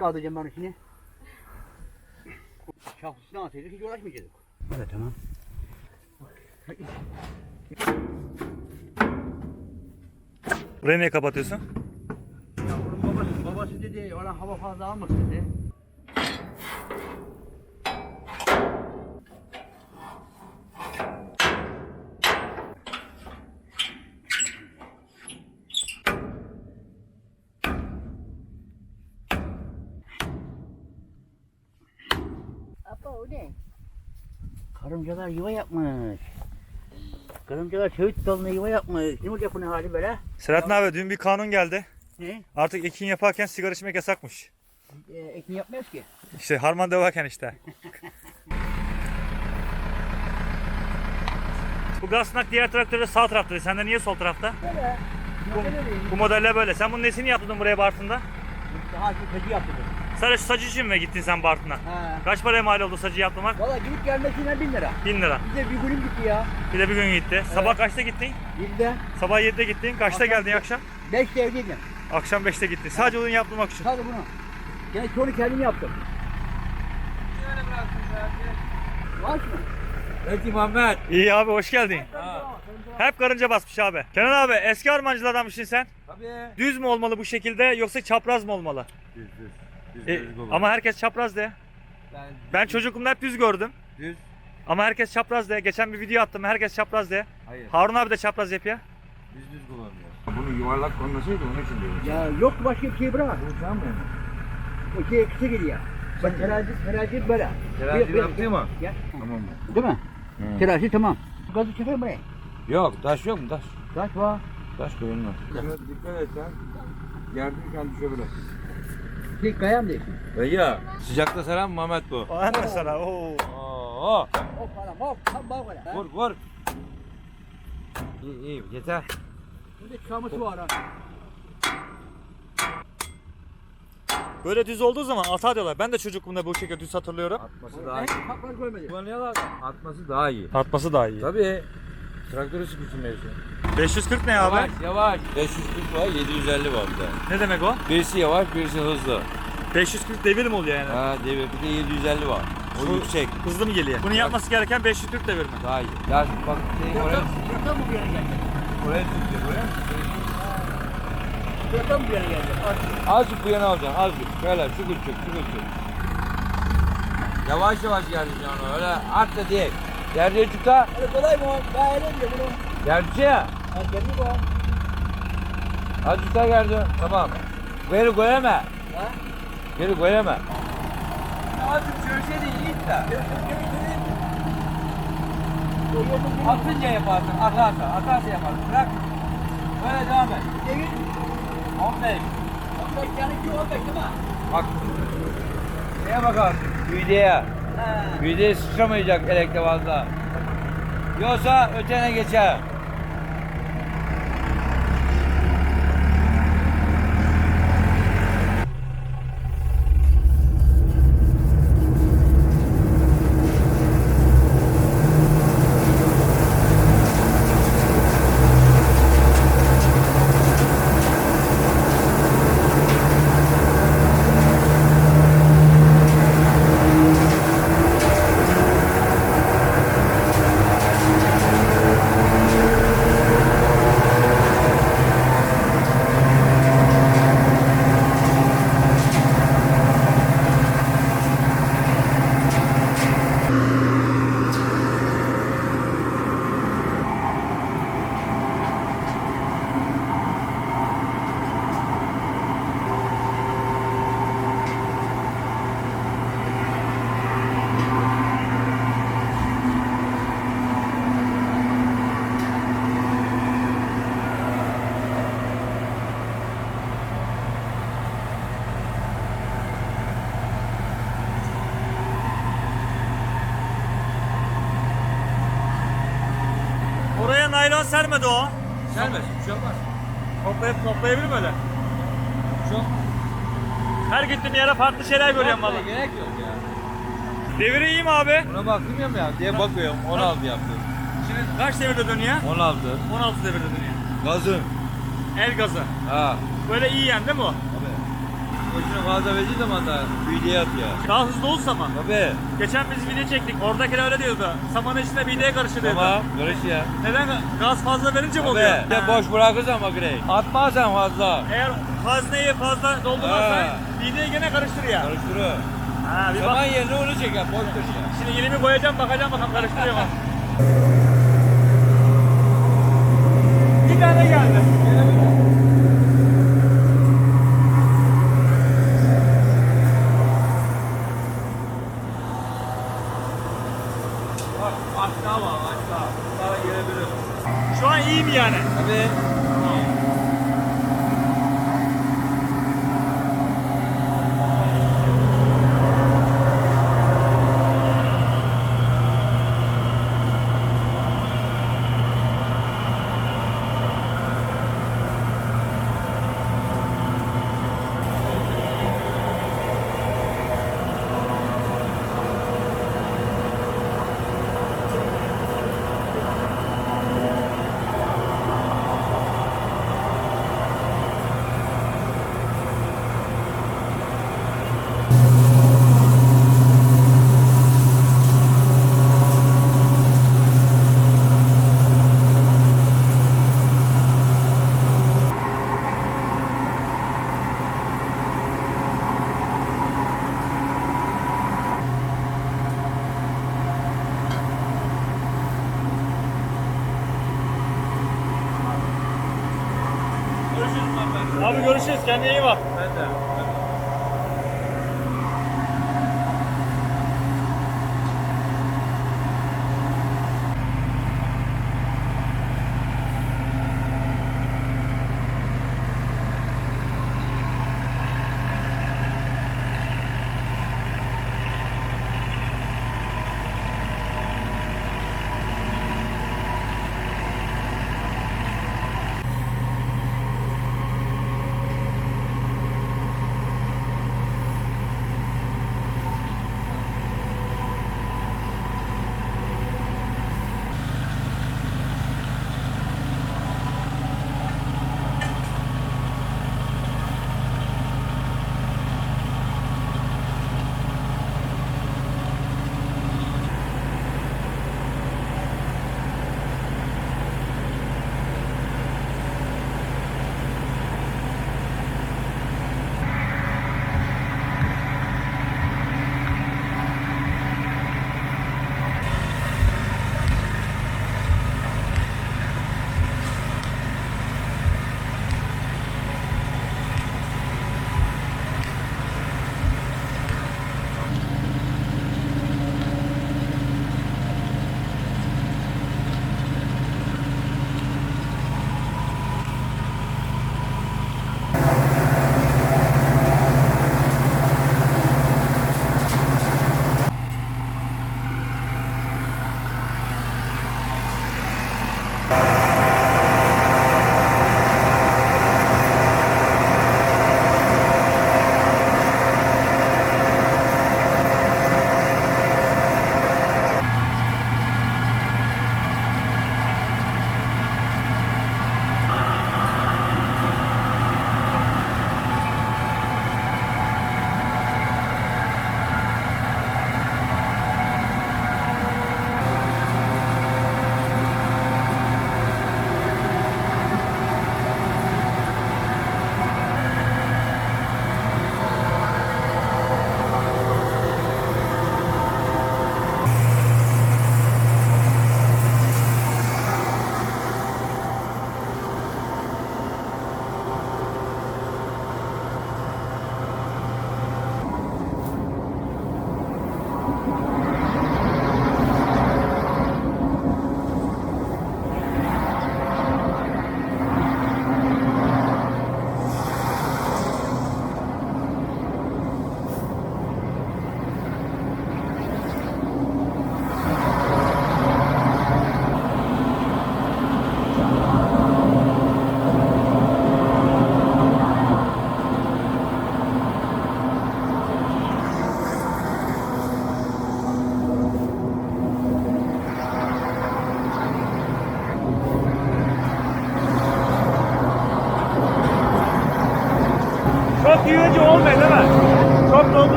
Kaldıracağım ben şimdi? Şahsına ataydık hiç uğraşmayacaktık. Evet tamam. Burayı niye kapatıyorsun? Ya bunun babası, babası dedi ona hava fazla almasın dedi. Karıncalar yuva yapmış. Karıncalar söğüt dalına yuva yapmış. Ne olacak bunun hali böyle? Selahattin abi dün bir kanun geldi. Ne? Artık ekin yaparken sigara içmek yasakmış. Ee, ekin yapmıyoruz ki. İşte harman döverken işte. Bu Gasnak diğer traktörde sağ tarafta. Sende niye sol tarafta? Böyle. Bu modelle böyle. Sen bunun nesini yaptın buraya Bartın'da? Daha sacı yaptık. Sadece sacı için mi gittin sen Bartın'a? Ha. Kaç paraya mal oldu sacı yaptırmak? Valla gidip gelmesine bin lira. 1000 lira. Bize bir günüm gitti ya. Bir de bir gün gitti. Sabah kaçta gittin? Bir de Sabah 7'de gittin. Kaçta Akşam- geldin akşam? beş de evdeydim. Akşam 5'te gittin. Sadece onu yaptırmak için. Hadi bunu. Yani çoğunu kendim yaptım. Var mı? Peki Muhammed. İyi abi hoş geldin. Hep karınca basmış abi. Kenan abi eski harmancılardanmışsın sen. Tabii. Düz mü olmalı bu şekilde yoksa çapraz mı olmalı? Düz düz. Düz E, düz ama herkes çapraz de. ben, Ben çocukluğumda hep düz gördüm. düz. Ama herkes çapraz de. Geçen bir video attım herkes çapraz de. Hayır. Harun abi de çapraz yapıyor. Düz düz kullanıyor. Bunu yuvarlak konmasaydı onun için diyorum. Ya yok başka bir şey bırak. Bu tamam mı? O şey kısa geliyor. Bak terazi, terazi böyle. Terazi yaptı mı? Ya. Tamam mı? Değil mi? Hı. Terazi tamam. Gazı çıkar buraya. Yok taş yok mu taş? Taş var. Taş koyulmaz. Dikkat et sen. Gerdiyken düşebilir. Şey kayam değil. Ya sıcakta saran Muhammed bu. O ne sana? Oo. Oo. Hop falan hop. Tam bak böyle. Vur vur. İyi iyi yeter. Burada çıkarması var ha. Böyle düz olduğu zaman ata diyorlar. Ben de çocukluğumda bu şekilde düz hatırlıyorum. Atması daha iyi. kaplar görmedim. Kullanıyorlar atması daha iyi. Atması daha iyi. Tabii. Traktörü sıkıntı mevzu. 540 ne abi? Yavaş yavaş. 540 var 750 var bir de. Ne demek o? Birisi yavaş birisi hızlı. 540 devir mi oluyor yani? Ha devir bir de 750 var. O Bu- yüksek. Hızlı mı geliyor? Bunu yapması gereken 540 devir mi? Daha iyi. Ya bak şey oraya, Buradan mı bir yere geldi? oraya tutuyor oraya. Buradan mı bir yere geldi? Azıcık bu yana alacaksın azıcık. Şöyle şıkır çık şıkır çık. Yavaş yavaş geleceksin onu öyle at da değil. Gerçeği çıkta. Öyle kolay mı? Ben öyle diyor bunu. Gerçeği. Ha kendi bu. Azıcık daha geldi. Tamam. Geri koyama. Ha? Geri koyama. Azıcık şöyle de iyi de. Atınca yaparsın. Atarsa. Atarsa yaparsın. Bırak. Böyle devam et. Devir. 15. 15 yani 2 15 değil mi? Bak. Neye bakarsın? Videoya. Ha. Videoya sıçramayacak elekte fazla. Yoksa ötene geçer. Oraya naylon sermedi o. Gelmez. Bir şey olmaz. Toplayıp toplayabilir mi öyle? Çok. Her gittiğim yere farklı şeyler görüyorum valla. Gerek yok ya. Deviri iyi mi abi? Buna baktım ya ya diye bakıyorum. 16 yaptı. Şimdi kaç devirde dönüyor? 16. 16 devirde dönüyor. Gazın. El gazı. Ha. Böyle iyi yani değil mi o? Tabii. Boşuna fazla verdiği zaman da video at ya. Daha hızlı olsa mı? Tabii. Geçen biz video çektik. Oradakiler öyle diyordu. Samanın içinde mideye karıştı diyordu. Tamam. Görüş ya. Neden? Gaz fazla verince mi Tabii. oluyor? Bir de boş bırakırsan makineyi. Atmazsan fazla. Eğer hazneyi fazla doldurmazsan Ha. mideyi gene karıştır ya. Karıştırıyor. Ha, bir Zaman bak. yerine onu çeker. Boştur ya. Şimdi elimi koyacağım bakacağım bakalım karıştırıyor mu? bir tane geldi. Aşağı var aşağı. Daha gelebilir. Şu an iyi mi yani? Tabii.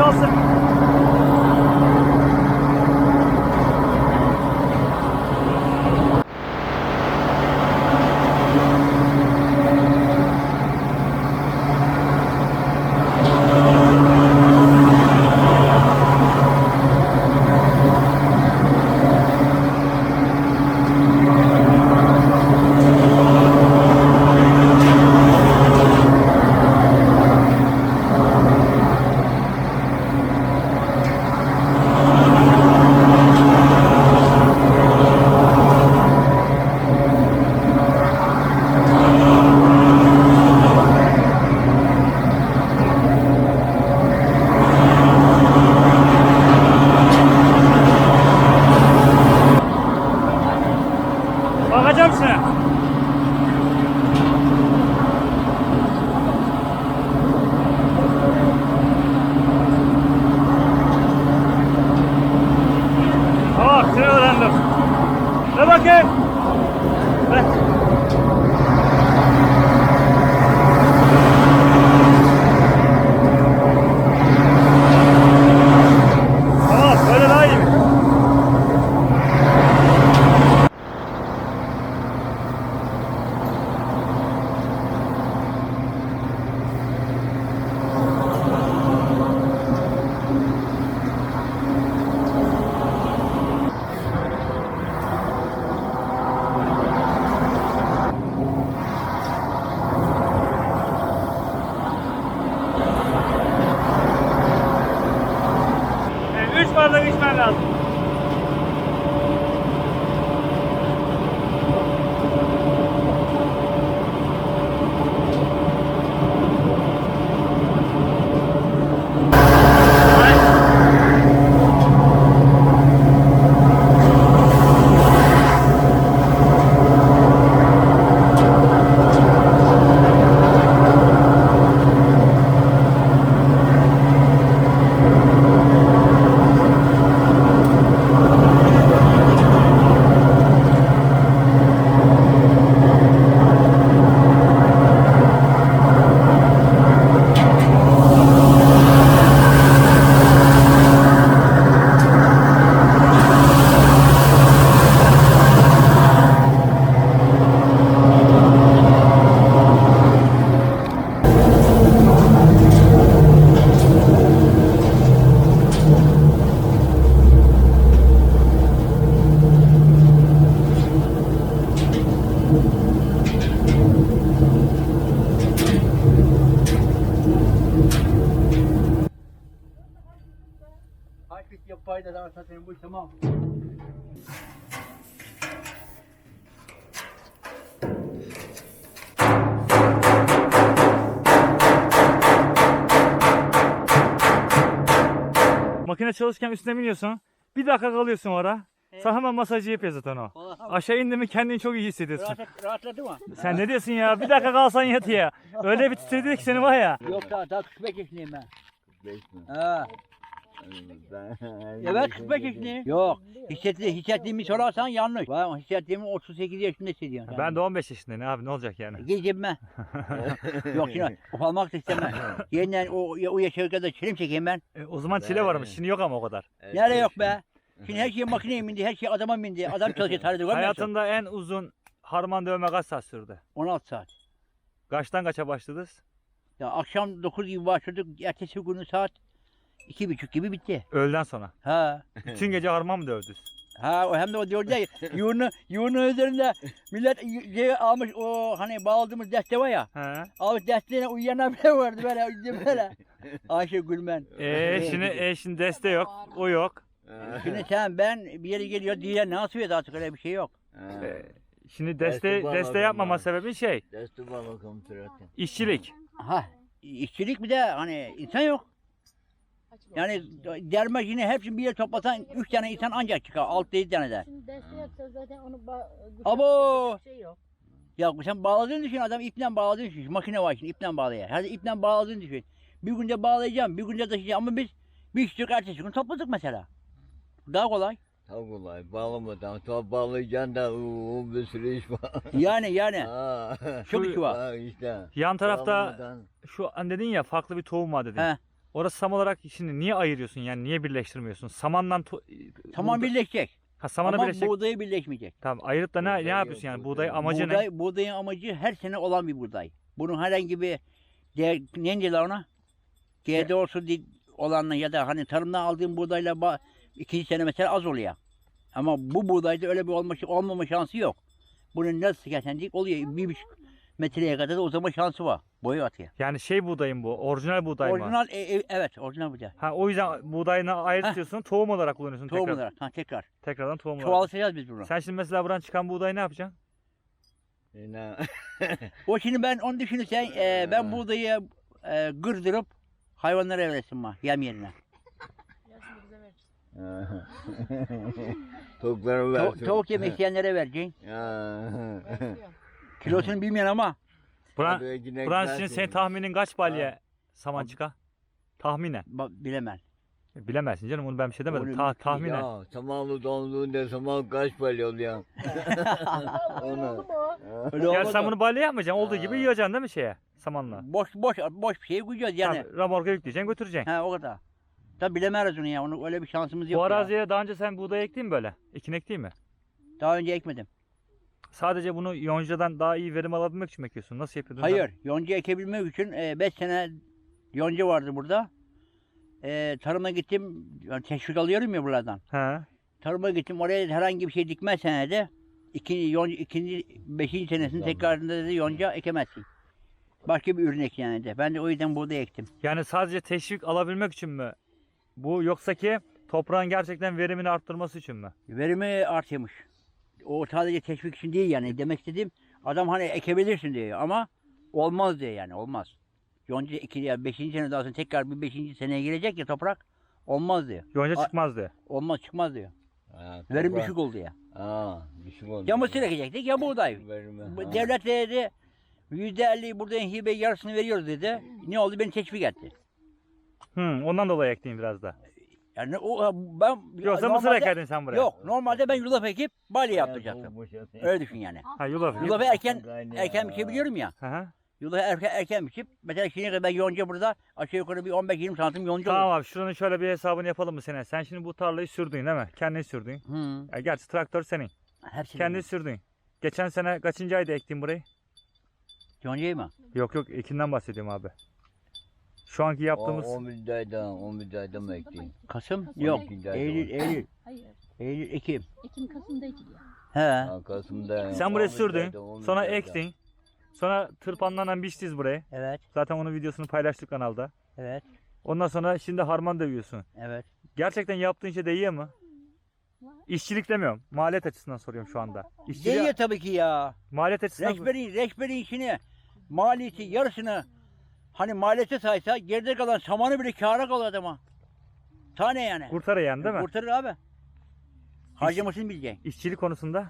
Biraz Yapaydı da daha satayım bu tamam. Makine çalışırken üstüne biniyorsun. Bir dakika kalıyorsun orada. Sana hemen masajı yapıyor zaten o. Aşağı indi mi kendini çok iyi hissediyorsun. Rahat, rahatladı mı? Sen ne diyorsun ya? Bir dakika kalsan yatı ya. Öyle bir titredi ki seni var ya. Yok daha, daha 45 yaşındayım ben. 45 mi? Ha. Ben- Evet 45 yaşındayım. Yok. Hissetti, hissettiğimi sorarsan yanlış. Ben hissettiğimi 38 yaşında hissediyorum. Ben de 15 yaşındayım abi ne olacak yani? Gel cebime. Yok şimdi ufalmak da istemem. Yeniden o, o yaşa kadar çelim çekeyim ben. E, o zaman çile varmış. Şimdi yok ama o kadar. Evet, Nerede yok be? Şimdi her şey makineye bindi, her şey adama bindi. Adam çalışıyor tarihte görmüyor musun? Hayatında en uzun harman dövme kaç saat sürdü? 16 saat. Kaçtan kaça başladınız? Ya akşam 9 gibi başladık. Ertesi günü saat iki buçuk gibi bitti. Öğleden sonra. Ha. Bütün gece harman mı dövdünüz? Ha o hem de o diyor ya yoğunu yoğunun üzerinde millet y- şey almış o hani bağladığımız deste var ya. He. Almış desteğine uyuyanlar bile vardı böyle böyle. Ayşe Gülmen. E şimdi e şimdi deste yok. O yok. Şimdi sen ben bir yere geliyor diye nasıl veriyor artık öyle bir şey yok. Ha. E, Şimdi deste Deste bağladım yapmama ben. sebebin şey Deste bağla komutanım. işçilik. Ha işçilik bir de hani insan yok. Yani derme yine hepsini bir yere toplasan üç tane insan ancak çıkar. Altı yedi tane de. Şimdi deste yapsa zaten onu ba- Abo! bir şey yok. Ya sen bağladığını düşün adam iple bağladığını düşün. Makine var şimdi iple bağlıyor. Hadi iple bağladığını düşün. Bir günde bağlayacağım, bir günde taşıyacağım ama biz bir işçilik ertesi gün topladık mesela. Daha kolay. Çok kolay. Bağlamadan. Top bağlayacaksın da uuu bir sürü iş var. Yani yani. Ha. Çok işi var. Ha işte. Yan tarafta Bağlamadan. şu an dedin ya farklı bir tohum var dedin. He. Orası sam olarak şimdi niye ayırıyorsun yani niye birleştirmiyorsun? Samanla Tamam buğda- birleşecek. Ha samana Ama birleşecek. buğdayı birleşmeyecek. Tamam ayırıp da ne, ne yapıyorsun yani? buğday amacı ne? buğday, Buğdayın amacı her sene olan bir buğday. Bunun herhangi bir değer, ne diyorlar ona? GDO'su di- olanla ya da hani tarımdan aldığın buğdayla ba- ikinci sene mesela az oluyor. Ama bu buğdayda öyle bir olma, olmama şansı yok. Bunun nasıl geçendik oluyor. Bir buçuk metreye kadar da uzama şansı var. Boyu atıyor. Yani şey buğdayım bu. Orijinal buğday mı? Orijinal, e- e- evet orijinal buğday. Ha o yüzden buğdayını ayırtıyorsun. Tohum olarak kullanıyorsun Tohum tekrar. olarak. Ha, tekrar. Tekrardan tohum olarak. Çoğaltacağız biz bunu. Sen şimdi mesela buradan çıkan buğdayı ne yapacaksın? Yine. O şimdi ben onu düşünürsen e, ben buğdayı e, gırdırıp hayvanlara evresim var yem yerine. Yarısını bize ver. Tavukları Ta- versin. tavuk yemek isteyenlere vereceksin. Ya. Kilosunu bilmeyen ama Buran, yine buran güzel şimdi senin tahminin kaç balya saman çıkar? Tahminen. ba- bilemem. Bilemezsin canım onu ben bir şey demedim. Onu- Ta- tahminen. Ya samanlı donduğunda saman kaç böyle oluyor? Onu. Öyle Yani olmaz sen bunu balya yapmayacaksın. Olduğu gibi Ha. yiyeceksin değil mi şeye? Samanla. boş boş boş bir şeye koyacağız yani. Tamam, ramorka yükleyeceksin götüreceksin. Ha o kadar. Tabi bilemeyiz onu ya. Onu öyle bir şansımız yok. Bu ya. araziye daha önce sen buğday ektin mi böyle? Ekin ektin mi? Daha önce ekmedim. Sadece bunu yoncadan daha iyi verim alabilmek için mi ekiyorsun? Nasıl yapıyordun? sen? Hayır. Yonca ekebilmek için 5 sene yonca vardı burada. E, tarıma gittim. Yani teşvik alıyorum ya buralardan. He. Tarıma gittim. Oraya herhangi bir şey dikmezsen de ikinci, yonca, ikinci, beşinci senesinin Tamam. tekrarında dedi yonca ekemezsin. Başka bir ürün ek yani de. Ben de o yüzden buğday ektim. Yani sadece teşvik alabilmek için mi? Bu yoksa ki toprağın gerçekten verimini arttırması için mi? Verimi artıyormuş. O sadece teşvik için değil yani. Demek istediğim adam hani ekebilirsin diyor ama olmaz diyor yani olmaz. Yonca iki ya beşinci sene daha sonra tekrar bir beşinci seneye girecek ya toprak olmaz diyor. Yonca çıkmaz diye. Olmaz çıkmaz diyor. Ha, Verim toprak- düşük oldu ya. Aa, düşük oldu. Ya mısır ekecektik ya buğday. Verimi, Bu ha. Devlet dedi yüzde elli buradan hibe yarısını veriyoruz dedi. Ne oldu beni teşvik etti. Hı, ondan dolayı ektin biraz da. Yani o ben Yoksa mısır normalde- ekerdin sen buraya. Yok normalde ben yulaf ekip balya Ya, yaptıracaktım. Öyle düşün yani. Ha yulaf. Yulafı erken erken biçebiliyorum ya. Hı hı. Yulafı erken, erken biçip mesela şimdiye kadar ben yonca burada aşağı yukarı bir 15-20 santim yonca Tamam olur. abi şuranın şöyle bir hesabını yapalım mı sene? Sen şimdi bu tarlayı sürdün değil mi? Kendin sürdün. Hı. Ya gerçi traktör senin. Hepsi Kendin sürdün. Geçen sene kaçıncı ayda ektin burayı? Yoncayı mı? Yok yok ekinden bahsediyorum abi. Şu anki yaptığımız... O, 11 ayda, 11 ayda mı ektin? Kasım? Kasım Yok. Eylül, Eylül. Hayır. Eylül, Ekim. Ekim Kasım'da ekiliyor. He. Ha, Kasım'da. Sen buraya 11 sürdün. ayda, 11 Sonra ektin. Sonra tırpanlarla biçtiz burayı. Evet, Zaten onun videosunu paylaştık kanalda. evet, Ondan sonra şimdi harman dövüyorsun. evet. Gerçekten yaptığın şey değiyor mu? İşçilik demiyorum. Maliyet açısından soruyorum şu anda. İşçiliği, Değiyor tabii ki ya. maliyet açısından Reçberin, reçberin işini, maliyeti yarısını hani maliyete saysa geride kalan samanı bile kâra kalır adama. Tane yani. kurtarır yani değil mi? Kurtarır abi. Harcamasını bileceksin. İşçilik konusunda.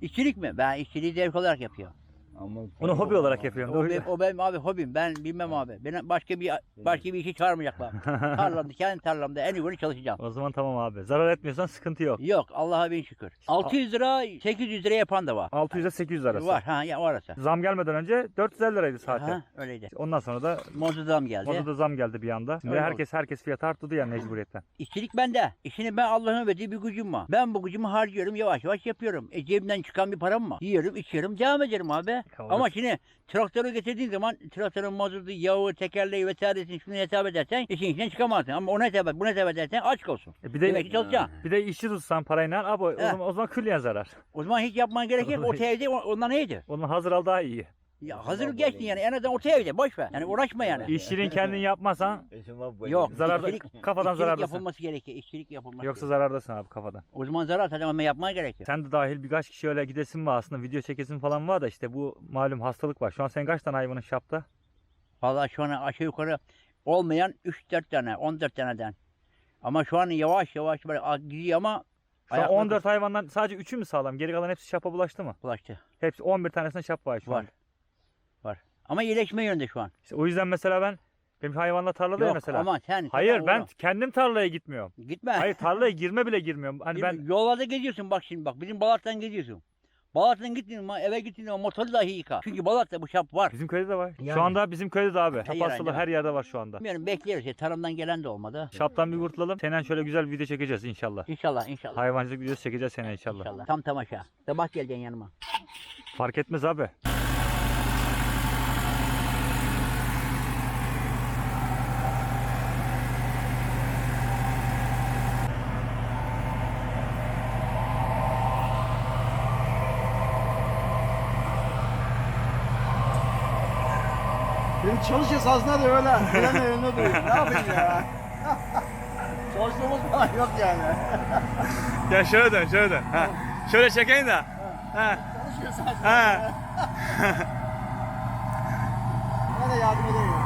İşçilik mi? Ben işçiliği zevk olarak yapıyorum. Ama Onu hobi olarak yapıyorum. O, Doğru. benim, o benim abi hobim. Ben bilmem abi. Beni başka bir başka bir işe çağırmayacaklar. Tarlamda, kendi tarlamda en iyi çalışacağım. o zaman tamam abi. Zarar etmiyorsan sıkıntı yok. Yok Allah'a bin şükür. 600 lira 800 lira yapan da var. 600 ile 800 arası. Var ha ya o arası. Zam gelmeden önce 450 liraydı zaten. Ha, öyleydi. Ondan sonra da Mozu zam geldi. moda da zam geldi bir anda. Şimdi Öyle herkes herkes fiyatı arttırdı ya mecburiyetten. İşçilik bende. İşini ben Allah'ın verdiği bir gücüm var. Ben bu gücümü harcıyorum yavaş yavaş yapıyorum. E cebimden çıkan bir param var. Yiyorum içiyorum devam ederim abi. Ama şimdi traktörü getirdiğin zaman traktörün mazotu, yağı, tekerleği vesairesini şunu hesap edersen işin içinden çıkamazsın. Ama onu hesap et, bunu hesap edersen aç olsun. E bir Demek ki de çalışacaksın. bir de işçi tutsan parayla abi o zaman, o zaman külliyen zarar. O zaman hiç yapman gerek yok. O- ondan neydi? Onun hazır al daha iyi. Ya hazır geçtin yani en azından orta evde boş ver. Yani uğraşma yani. İşçiliğini kendin yapmasan. Yok. Zararda- işçilik- kafadan işçilik zarardasın. yapılması gerekiyor. İşçilik yapılması yoksa gerekiyor. zarardasın abi kafadan. O zaman zarar zaten ama yapmaya gerek yok. Sen de dahil birkaç kişi öyle gidesin var aslında video çekesin falan var da işte bu malum hastalık var. Şu an senin kaç tane hayvanın şapta? Vallahi şu an aşağı yukarı olmayan 3-4 tane, 14 taneden. Ama şu an yavaş yavaş böyle gidiyor ama Şu an ayakları 14 hayvandan sadece 3'ü mü sağlam? Geri kalan hepsi şapa bulaştı mı? bulaştı. Hepsi 11 tanesinde şap var şu Var. an. Var. Ama iyileşme yönünde şu an. İşte o yüzden mesela ben Benim hayvanla tarlada ya Yok mesela. ama sen. Hayır ben oğlum, kendim tarlaya gitmiyorum. Gitme. Hayır tarlaya girme bile girmiyorum. Hani ben Yollarda geziyorsun bak şimdi bak. Bizim Balat'tan geziyorsun. Balat'tan gittin mi eve gittin mi motoru dahi yıka. Çünkü Balat'ta bu şap var. bizim köyde de var. Yani. Şu anda bizim köyde de abi. Şap hastalığı her yerde var şu anda. Bilmiyorum bekliyoruz ya. Tarımdan gelen de olmadı. Şaptan bir kurtulalım. Senen şöyle güzel bir video çekeceğiz inşallah. İnşallah inşallah. Hayvancılık videosu çekeceğiz sene inşallah. İnşallah. Tam tamaşa. Sabah geleceksin yanıma. Fark etmez abi. Benim çalış esasında da öyle. Bilen önüne duruyor. Ne yapayım ya? Çalıştığımız falan yok yani. Ya şöyle dön şöyle dön. Ha. Şöyle çekeyim de. Ha. Çalışıyor esasında. Ha. Ben de yardım edeyim